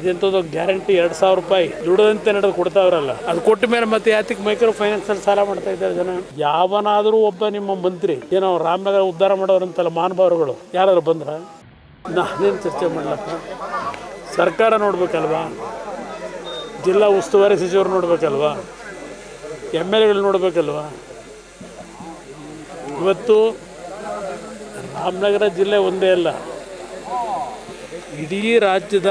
ಇದೆಂಥದ್ದು guarantee ಎರಡು ಸಾವಿರ ರೂಪಾಯಿ ದುಡದಂತೆ ನಡೆದು ಕೊಡ್ತಾವ್ರಲ್ಲ. ಅದು ಕೊಟ್ಟ ಮೇಲೆ ಮತ್ತೆ ಯಾತಿಗೆ ಮೈಕ್ರೋ ಫೈನಾನ್ಸ್ ಅಲ್ಲಿ ಸಾಲ ಮಾಡ್ತಾ ಇದ್ದಾರೆ ಜನ? ಯಾವನಾದರೂ ಒಬ್ಬ ನಿಮ್ಮ ಮಂತ್ರಿ, ಏನೋ ರಾಮನಗರ ಉದ್ಧಾರ ಮಾಡೋರಂತಲ್ಲ ಮಹಾನುಭಾವರುಗಳು ಯಾರಾದ್ರು ಬಂದ್ರ? ನಾನೇನು ಚರ್ಚೆ ಮಾಡ್ಲಪ್ಪ? ಸರ್ಕಾರ ನೋಡ್ಬೇಕಲ್ವಾ? ಜಿಲ್ಲಾ ಉಸ್ತುವಾರಿ ಸಚಿವರು ನೋಡ್ಬೇಕಲ್ವಾ? ಎಂ ಎಲ್ ಎಗಳು ನೋಡ್ಬೇಕಲ್ವಾ? ಇವತ್ತು ರಾಮನಗರ ಜಿಲ್ಲೆ ಒಂದೇ ಅಲ್ಲ. ಇಡೀ ರಾಜ್ಯದ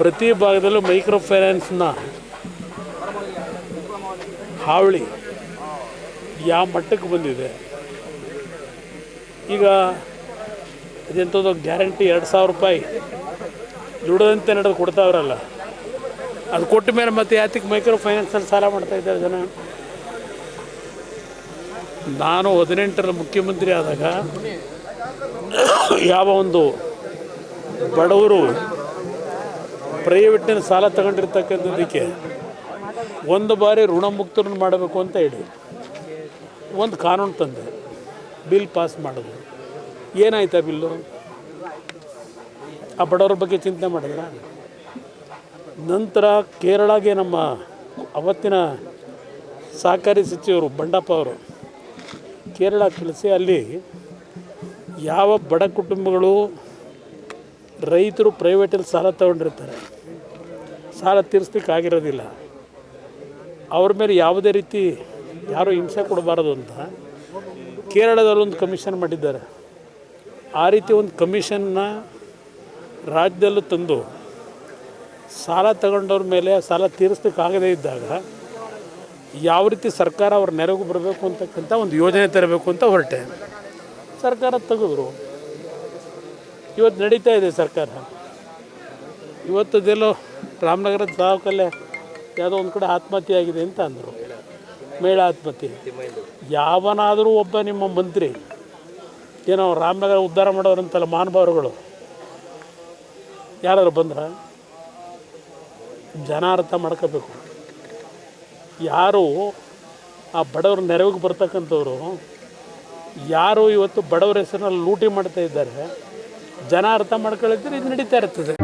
ಪ್ರತಿ ಭಾಗದಲ್ಲೂ ಮೈಕ್ರೋ ಫೈನಾನ್ಸ್ನ ಹಾವಳಿ ಯಾವ ಮಟ್ಟಕ್ಕೆ ಬಂದಿದೆ. ಈಗ ಅದೆಂಥದ್ದು ಗ್ಯಾರಂಟಿ ಎರಡು ಸಾವಿರ ರೂಪಾಯಿ ದುಡದಂತೆ ನಡೆದು ಕೊಡ್ತಾವ್ರಲ್ಲ ಅದು ಕೊಟ್ಟ ಮೇಲೆ ಮತ್ತೆ ಯಾತಕ್ಕೆ ಮೈಕ್ರೋ ಫೈನಾನ್ಸಲ್ಲಿ ಸಾಲ ಮಾಡ್ತಾ ಇದ್ದಾರೆ ಜನ? ನಾನು ಹದಿನೆಂಟರ ಮುಖ್ಯಮಂತ್ರಿ ಆದಾಗ ಯಾವ ಒಂದು ಬಡವರು ಪ್ರೈವೇಟ್ನಲ್ಲಿ ಸಾಲ ತಗೊಂಡಿರ್ತಕ್ಕಂಥದ್ದಕ್ಕೆ ಒಂದು ಬಾರಿ ಋಣಮುಕ್ತರನ್ನು ಮಾಡಬೇಕು ಅಂತ ಹೇಳಿ. ಒಂದು ಕಾನೂನು ತಂದೆ. ಬಿಲ್ ಪಾಸ್ ಮಾಡೋದು ಏನಾಯ್ತು ಆ ಬಿಲ್ಲು? ಆ ಬಡವರ ಬಗ್ಗೆ ಚಿಂತೆ ಮಾಡಿದ್ರ? ನಂತರ ಕೇರಳಗೆ ನಮ್ಮ ಅವತ್ತಿನ ಸಹಕಾರಿ ಸಚಿವರು ಬಂಡಪ್ಪ ಅವರು ಕೇರಳ ಕಳಿಸಿ ಅಲ್ಲಿ ಯಾವ ಬಡ ಕುಟುಂಬಗಳು ರೈತರು ಪ್ರೈವೇಟಲ್ಲಿ ಸಾಲ ತಗೊಂಡಿರ್ತಾರೆ. ಸಾಲ ತೀರಿಸ್ಲಿಕ್ಕೆ ಆಗಿರೋದಿಲ್ಲ. ಅವ್ರ ಮೇಲೆ ಯಾವುದೇ ರೀತಿ ಯಾರೂ ಹಿಂಸೆ ಕೊಡಬಾರದು ಅಂತ ಕೇರಳದಲ್ಲಿ ಒಂದು ಕಮಿಷನ್ ಮಾಡಿದ್ದಾರೆ. ಆ ರೀತಿ ಒಂದು ಕಮಿಷನ್ನ ರಾಜ್ಯದಲ್ಲೂ ತಂದು ಸಾಲ ತಗೊಂಡವ್ರ ಮೇಲೆ ಸಾಲ ತೀರಿಸ್ಲಿಕ್ಕೆ ಆಗದೇ ಇದ್ದಾಗ ಯಾವ ರೀತಿ ಸರ್ಕಾರ ಅವ್ರ ನೆರವು ಬರಬೇಕು ಅಂತಕ್ಕಂಥ ಒಂದು ಯೋಜನೆ ತರಬೇಕು ಅಂತ ಹೊರಟೆ. ಸರ್ಕಾರ ತೆಗೆದ್ರು. ಇವತ್ತು ನಡೀತಾ ಇದೆ ಸರ್ಕಾರ. ಇವತ್ತದೆಲ್ಲೋ ರಾಮನಗರದ ತಾಲೂಕಲ್ಲೇ ಯಾವುದೋ ಒಂದು ಕಡೆ ಆತ್ಮಹತ್ಯೆ ಆಗಿದೆ ಅಂತ ಅಂದರು. ಮೇಳ ಆತ್ಮಹತ್ಯೆ. ಯಾವನಾದರೂ ಒಬ್ಬ ನಿಮ್ಮ ಮಂತ್ರಿ, ಏನೋ ರಾಮನಗರ ಉದ್ಧಾರ ಮಾಡೋರಂತಲ್ಲ ಮಹಾನುಭಾವರುಗಳು, ಯಾರಾದ್ರು ಬಂದ್ರ ಜನ ಅರ್ಥ ಮಾಡ್ಕೋಬೇಕು. ಯಾರು ಆ ಬಡವ್ರ ನೆರವಿಗೆ ಬರ್ತಕ್ಕಂಥವ್ರು, ಯಾರು ಇವತ್ತು ಬಡವರ ಹೆಸರಿನಲ್ಲಿ ಲೂಟಿ ಮಾಡ್ತಾ ಇದ್ದಾರೆ ಜನ ಅರ್ಥ ಮಾಡ್ಕೊಳ್ಳಿದ್ರೆ ಇದು ನಡೀತಾ ಇರ್ತದೆ.